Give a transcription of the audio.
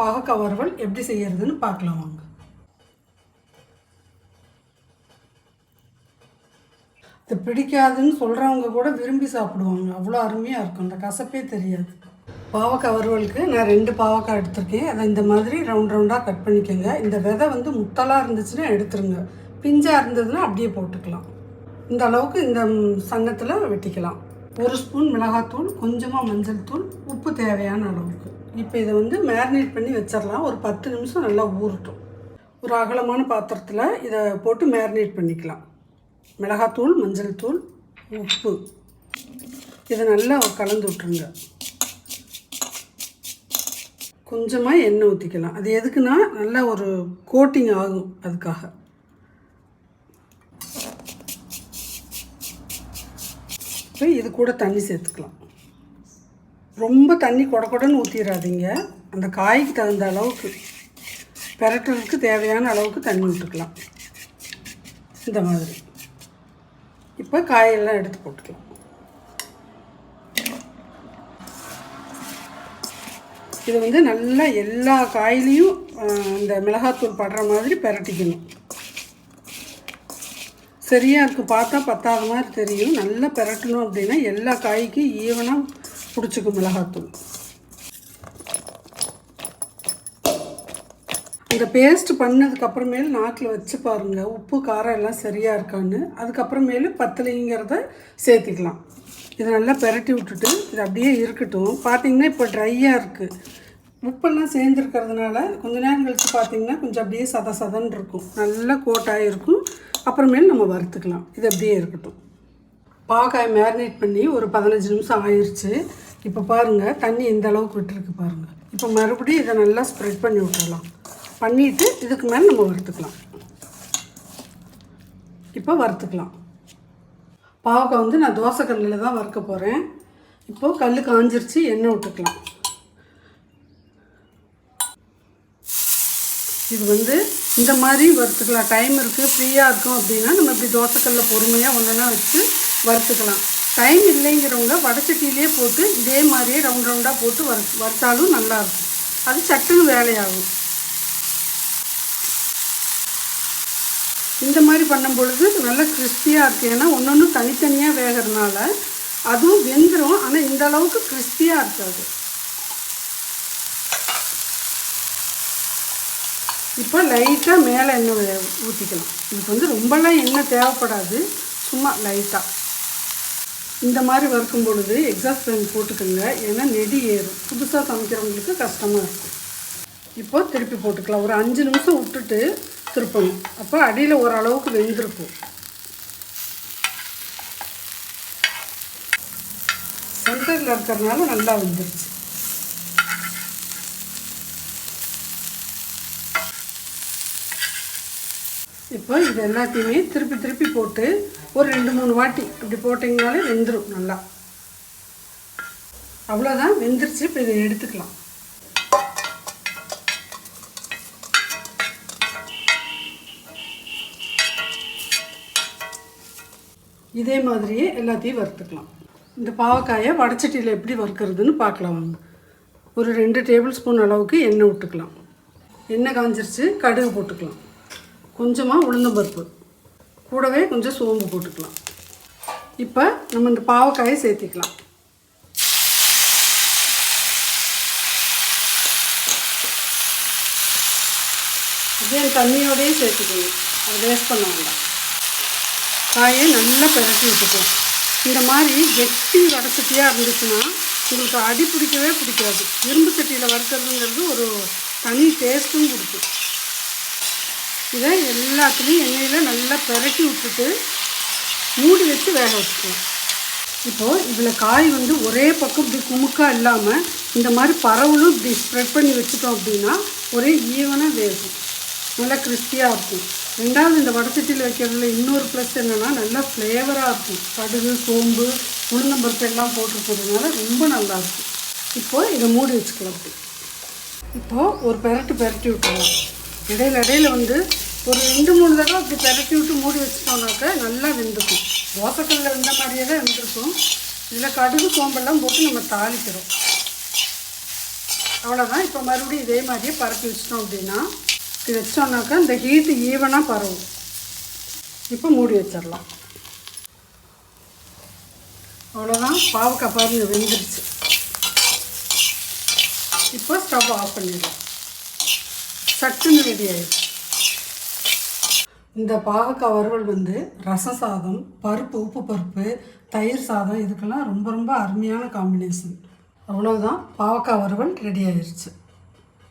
பாகக்காய் வறுவல் எப்படி செய்கிறதுன்னு பார்க்கலாம் வாங்க. இது பிடிக்காதுன்னு சொல்கிறவங்க கூட விரும்பி சாப்பிடுவாங்க. அவ்வளோ அருமையாக இருக்கும். அந்த கசப்பே தெரியாது. பாவக்காய் வறுவலுக்கு நான் ரெண்டு பாவக்காய் எடுத்திருக்கேன். அதை இந்த மாதிரி ரவுண்ட் ரவுண்டாக கட் பண்ணிக்கோங்க. இந்த விதை வந்து முத்தலாக இருந்துச்சுன்னா எடுத்துருங்க. பிஞ்சாக இருந்ததுன்னா அப்படியே போட்டுக்கலாம். இந்த அளவுக்கு இந்த சன்னத்தில் வெட்டிக்கலாம். ஒரு ஸ்பூன் மிளகாத்தூள் கொஞ்சமாக மஞ்சள் தூள் உப்பு தேவையான அளவுக்கு. இப்போ இதை வந்து மேரினேட் பண்ணி வச்சிடலாம். ஒரு பத்து நிமிஷம் நல்லா ஊறட்டும். ஒரு அகலமான பாத்திரத்தில் இதை போட்டு மேரினேட் பண்ணிக்கலாம். மிளகாத்தூள் மஞ்சள் தூள் உப்பு. இதை நல்லா கலந்து விட்ருங்க கொஞ்சமாக எண்ணெய் ஊற்றிக்கலாம் அது எதுக்குன்னா நல்லா ஒரு கோட்டிங் ஆகும் அதுக்காக. இப்போ இது கூட தண்ணி சேர்த்துக்கலாம். ரொம்ப தண்ணி கொட கொடன்னு ஊற்றிடாதீங்க அந்த காய்க்கு தகுந்த அளவுக்கு பெரட்டுறதுக்கு தேவையான அளவுக்கு தண்ணி விட்டுக்கலாம் இந்த மாதிரி. இப்போ காயெல்லாம் எடுத்து போட்டுக்கலாம். இது வந்து நல்லா எல்லா காயிலையும் இந்த மிளகாத்தூள் படுற மாதிரி பெரட்டிக்கணும். சரியாக இருக்குது பார்த்தா பத்தாத மாதிரி தெரியும். நல்லா பெரட்டணும் அப்படின்னா எல்லா காய்க்கும் ஈவனாக பிடிச்சிக்கும் மிளகாத்தூள். இந்த பேஸ்ட் பண்ணதுக்கப்புறமேல் நாக்கில் வச்சு பாருங்கள் உப்பு காரம் எல்லாம் சரியாக இருக்கான்னு. அதுக்கப்புறமேலு பத்தலைங்கிறத சேர்த்திக்கலாம். இதை நல்லா பெரட்டி விட்டுட்டு இது அப்படியே இருக்கட்டும். பார்த்தீங்கன்னா இப்போ ட்ரையாக இருக்குது உப்பெல்லாம் சேர்ந்துருக்கிறதுனால கொஞ்ச நேரம் கழித்து பார்த்தீங்கன்னா கொஞ்சம் அப்படியே சத சதன்னு இருக்கும். நல்லா கோட்டாக இருக்கும். அப்புறமேல் நம்ம வறுத்துக்கலாம். இது அப்படியே இருக்கட்டும். பாவக்காய் மேரினேட் பண்ணி ஒரு பதினஞ்சு நிமிஷம் ஆயிடுச்சு இப்போ பாருங்கள் தண்ணி இந்த அளவுக்கு விட்டுருக்கு பாருங்கள் இப்போ மறுபடியும் இதை நல்லா ஸ்ப்ரெட் பண்ணி விட்டுடலாம் பண்ணிவிட்டு இதுக்கு மேலே நம்ம வறுத்துக்கலாம். இப்போ வறுத்துக்கலாம். பாவக்காய் வந்து நான் தோசை கல்லில் தான் வறுக்க போகிறேன் இப்போது கல் காஞ்சிருச்சு எண்ணெய் விட்டுக்கலாம். இது வந்து இந்த மாதிரி வறுத்துக்கலாம். டைம் இருக்குது ஃப்ரீயாக இருக்கும் அப்படின்னா நம்ம இப்படி தோசைக்கல்ல பொறுமையாக ஒன்றுனா வச்சு வறுத்துக்கலாம். டைம் இல்லைங்கிறவங்க வடச்சட்டியிலே போட்டு இதே மாதிரியே ரவுண்ட் ரவுண்டாக போட்டு வறு வறுத்தாலும் நல்லாயிருக்கும் அது சட்டுன்னு வேலையாகும். இந்த மாதிரி பண்ணும் பொழுது நல்லா கிறிஸ்பியாக இருக்குது ஏன்னா ஒன்று ஒன்று தனித்தனியாக வேகிறதுனால அதுவும் வெந்துடும் ஆனால் இந்த அளவுக்கு கிறிஸ்பியாக இருக்காது. இப்போ லைட்டாக மேலே எண்ணெய் ஊற்றிக்கலாம் இதுக்கு வந்து ரொம்பலாம் எண்ணெய் தேவைப்படாது. சும்மா லைட்டாக இந்த மாதிரி வறுக்கும் பொழுது எக்ஸாஸ்ட் ஃபேன் போட்டுக்கோங்க. ஏன்னா நெடி ஏறும். புதுசாக சமைக்கிறவங்களுக்கு கஷ்டமாக இருக்கும். இப்போ திருப்பி போட்டுக்கலாம். ஒரு அஞ்சு நிமிஷம் விட்டுட்டு திருப்பணும். அப்போ அடியில் ஓரளவுக்கு வெந்திருக்கும். சென்டரில் இருக்கிறதுனால நல்லா வந்துருச்சு. இப்போ இது எல்லாத்தையுமே திருப்பி திருப்பி போட்டு ஒரு ரெண்டு மூணு வாட்டி இப்படி போட்டிங்கனாலே வெந்துடும் நல்லா. அவ்வளோதான் வெந்துருச்சு இப்போ இதை எடுத்துக்கலாம். இதே மாதிரியே எல்லாத்தையும் வறுத்துக்கலாம். இந்த பாவக்காயை வடச்சட்டியில் எப்படி வறுக்கிறதுன்னு பார்க்கலாம். வாங்க ஒரு ரெண்டு டேபிள் ஸ்பூன் அளவுக்கு எண்ணெய் விட்டுக்கலாம் எண்ணெய் காஞ்சிருச்சு கடுகு போட்டுக்கலாம். கொஞ்சமாக உளுந்தம்பருப்பு. கூடவே கொஞ்சம் சோம்பு போட்டுக்கலாம். இப்போ நம்ம இந்த பாவக்காயை சேர்த்திக்கலாம். அப்படியே தண்ணியோடையே சேர்த்துக்கணும் அதை வேஸ்ட் பண்ண வேண்டாம். காயை நல்லா பிரட்டி விட்டுக்கலாம் இந்த மாதிரி கெட்டி வடசட்டியாக இருந்துச்சுன்னா உங்களுக்கு அடி பிடிக்கவே பிடிக்காது. இரும்பு சட்டியில் வறுக்கிறதுங்கிறது ஒரு தனி டேஸ்ட்டும் கொடுக்கும். இதை எல்லாத்துலேயும் எண்ணெயில் நல்லா பிரட்டி விட்டுட்டு மூடி வச்சு வேக வச்சுக்கலாம் இப்போது இதில் காய் வந்து ஒரே பக்கம் இப்படி குமுக்காக இல்லாமல் இந்த மாதிரி பரவலும் இப்படி ஸ்ப்ரெட் பண்ணி வச்சுட்டோம் அப்படின்னா ஒரே ஈவனாக வேகும். நல்லா கிறிஸ்பியாக இருக்கும். ரெண்டாவது இந்த வடச்சட்டியில் வைக்கிறதுல இன்னொரு ப்ளஸ் என்னென்னா நல்லா ஃப்ளேவராக இருக்கும். கடுகு சோம்பு உளுந்தம்பருப்பு எல்லாம் போட்டிருக்கிறதுனால ரொம்ப நல்லாயிருக்கும் இப்போது இதை மூடி வச்சுக்கலாம். அப்படி இப்போது ஒரு பெரட்டு பெரட்டி விட்டுருவோம் இடையில இடையில வந்து ஒரு ரெண்டு மூணு தடவை அப்படி பெரட்டி விட்டு மூடி வச்சுட்டோம்னாக்கா நல்லா வெந்துக்கும். தோசைக்கல்ல வெந்த மாதிரியே தான் வெந்திருக்கும். இதில் கடுகு சோம்பெல்லாம் போட்டு நம்ம தாளிக்கிறோம். அவ்வளோதான் இப்போ மறுபடியும் இதே மாதிரியே பரப்பி வச்சிட்டோம் அப்படின்னா இது வச்சோம்னாக்கா இந்த ஹீட்டு ஈவனாக பரவும். இப்போ மூடி வச்சிடலாம். அவ்வளோதான் பாவக்காய் பாருங்க வெந்துருச்சு. இப்போ ஸ்டவ் ஆஃப் பண்ணிடலாம். சட்டுன்னு ரெடி ஆகிடுச்சு இந்த பாவக்காய் வறுவல் வந்து ரசம் சாதம் பருப்பு உப்பு பருப்பு தயிர் சாதம் இதுக்கெல்லாம் ரொம்ப ரொம்ப அருமையான காம்பினேஷன் அவ்வளோதான் பாவக்காய் வறுவல் ரெடி ஆயிடுச்சு